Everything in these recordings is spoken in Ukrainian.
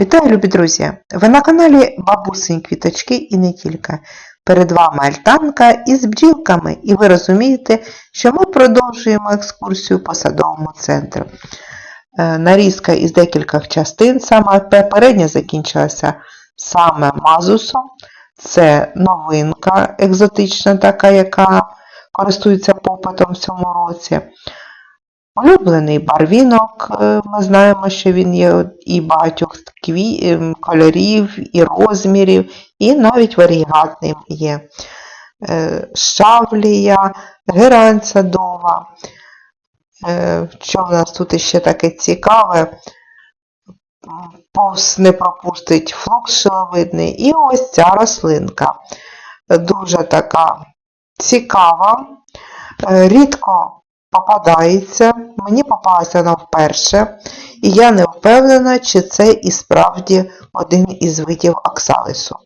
Вітаю, любі друзі! Ви на каналі Бабусень Квіточки і не тільки. Перед вами альтанка із бджілками, і ви розумієте, що ми продовжуємо екскурсію по садовому центру. Е, Нарізка із декількох частин. Саме попередня закінчилася саме мазусом. Це новинка екзотична, така, яка користується попитом в цьому році. Улюблений барвінок, е, ми знаємо, що він є і багатьох кві... ем, кольорів, і розмірів, і навіть варігатним є. Е, Шавлія, герань садова. Е, Що в нас тут ще таке цікаве? Повз не пропустить флокс шиловидний. І ось ця рослинка. Дуже така цікава, рідко попадається. Мені попалася вона вперше, і я не впевнена, чи це і справді один із видів оксалису.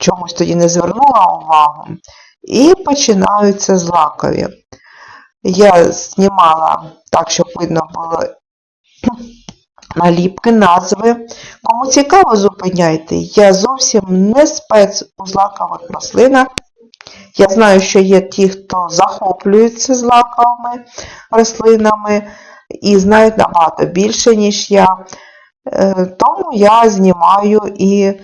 Чомусь тоді не звернула увагу. І починаються злакові. Я знімала так, щоб видно було наліпки, назви. Кому цікаво, зупиняйте. Я зовсім не спец у злакових рослинах. Я знаю, що є ті, хто захоплюється злаковими рослинами і знають набагато більше, ніж я. Е, Тому я знімаю і е,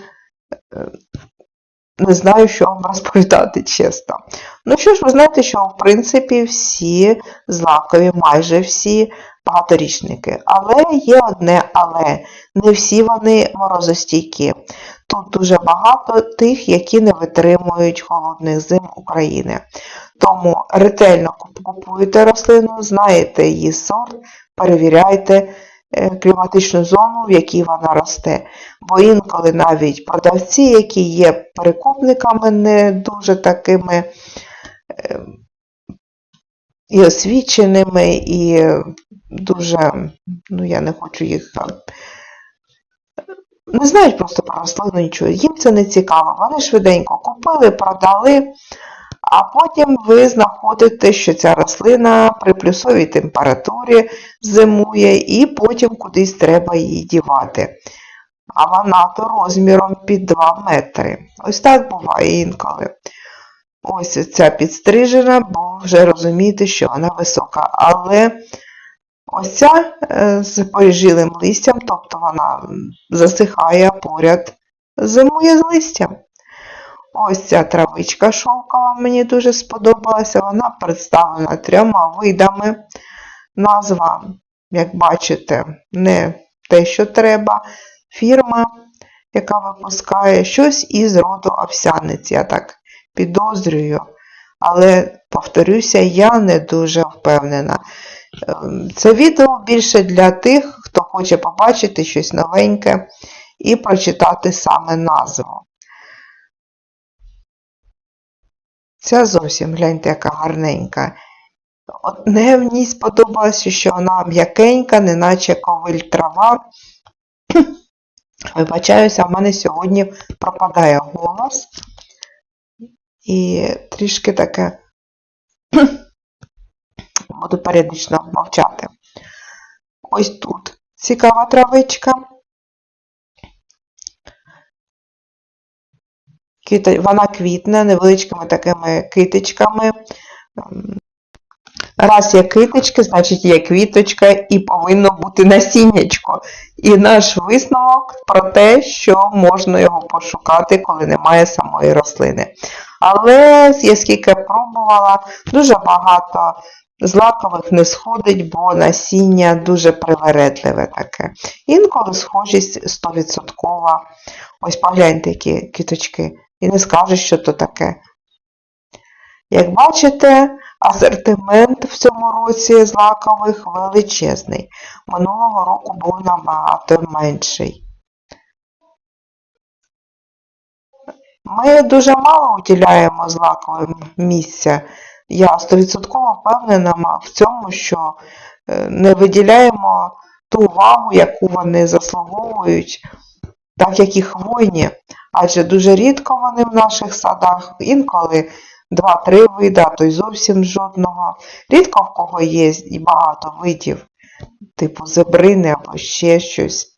не знаю, що вам розповідати чесно. Ну що ж, ви знаєте, що в принципі всі злакові, майже всі багаторічники. Але є одне але. Не всі вони морозостійкі. Тут дуже багато тих, які не витримують холодних зим України. Тому ретельно купуйте рослину, знаєте її сорт, перевіряйте е, кліматичну зону, в якій вона росте. Бо інколи навіть продавці, які є перекупниками, не дуже такими е, і освіченими, і дуже, ну я не хочу їх не знають просто про рослину нічого. Їм це не цікаво. Вони швиденько купили, продали, а потім ви знаходите, що ця рослина при плюсовій температурі зимує, і потім кудись треба її дівати. А вона то розміром під 2 метри. Ось так буває інколи. Ось ця підстрижена, бо вже розумієте, що вона висока. Але ось ця е, з поріжилим листям, тобто вона засихає поряд, зимує з листям. Ось ця травичка шовкова мені дуже сподобалася. Вона представлена трьома видами. Назва, як бачите, не те, що треба. Фірма, яка випускає щось із роду овсяниць, я так підозрюю. Але, повторюся, я не дуже впевнена. Ем, Це відео більше для тих, хто хоче побачити щось новеньке і прочитати саме назву. Ця зовсім гляньте, яка гарненька. Одне в ній сподобалося, що вона м'якенька, неначе ковиль трава. Вибачаюся, в мене сьогодні пропадає голос. І трішки таке буду періодично мовчати. Ось тут цікава травичка. Вона квітне невеличкими такими китичками. Раз є китички, значить є квіточка і повинно бути насіннячко. І наш висновок про те, що можна його пошукати, коли немає самої рослини. Але я скільки пробувала, дуже багато злакових не сходить, бо насіння дуже привередливе таке. Інколи схожість 100%. Ось погляньте, які квіточки. І не скажеш, що то таке. Як бачите, асортимент в цьому році злакових величезний. Минулого року був набагато менший. Ми дуже мало уділяємо злаковим місця. Я 100% впевнена в цьому, що е, не виділяємо ту увагу, яку вони заслуговують, так як і хвойні. Адже дуже рідко вони в наших садах, інколи 2-3 види, а то й зовсім жодного. Рідко в кого є і багато видів, типу зебрини або ще щось.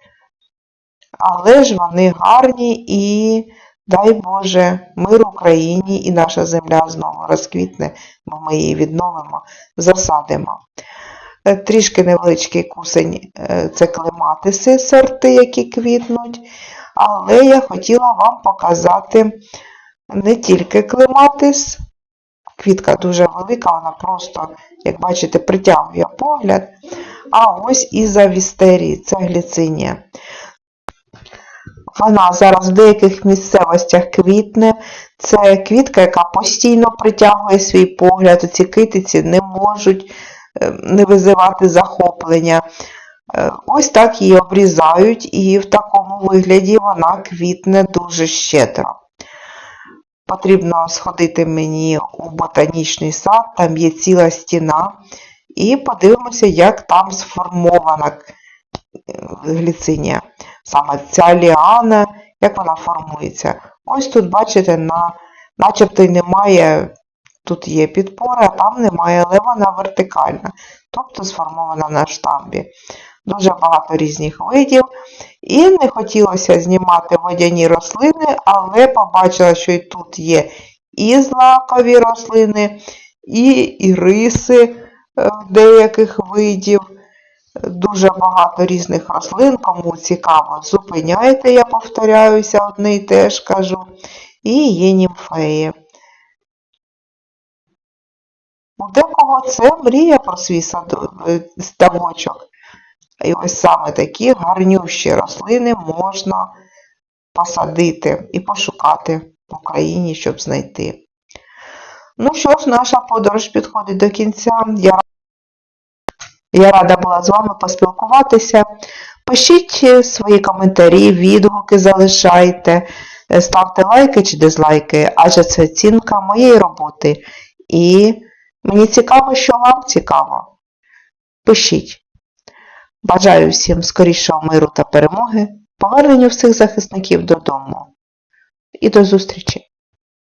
але ж вони гарні і дай Боже мир Україні і наша земля знову розквітне, бо ми її відновимо, засадимо. Е, Трішки невеличкий кусень е, це клематиси, сорти, які квітнуть. Але я хотіла вам показати не тільки клематис. Квітка дуже велика, вона просто, як бачите, притягує погляд. А ось і завістерії, це гліцинія. Вона зараз в деяких місцевостях квітне. Це квітка, яка постійно притягує свій погляд. Ці китиці не можуть е, не визивати захоплення. Е, Ось так її обрізають, і в такому вигляді вона квітне дуже щедро. Потрібно сходити мені у ботанічний сад, там є ціла стіна, і подивимося, як там сформована е, гліцинія. Саме ця ліана, як вона формується. Ось тут, бачите, на, начебто й немає, тут є підпори, а там немає, але вона вертикальна, тобто сформована на штамбі. Дуже багато різних видів. І не хотілося знімати водяні рослини, але побачила, що і тут є і злакові рослини, і іриси е, деяких видів. Дуже багато різних рослин, кому цікаво, зупиняйте, я повторяюся, одне і те ж кажу. І є німфеї. У декого це мрія про свій е, ставочок. І ось саме такі гарнющі рослини можна посадити і пошукати в Україні, щоб знайти. Ну що ж, наша подорож підходить до кінця. Я, я рада була з вами поспілкуватися. Пишіть е, свої коментарі, відгуки залишайте, е, ставте лайки чи дизлайки, адже це оцінка моєї роботи. І мені цікаво, що вам цікаво. Пишіть. Бажаю всім скорішого миру та перемоги, поверненню всіх захисників додому. І до зустрічі!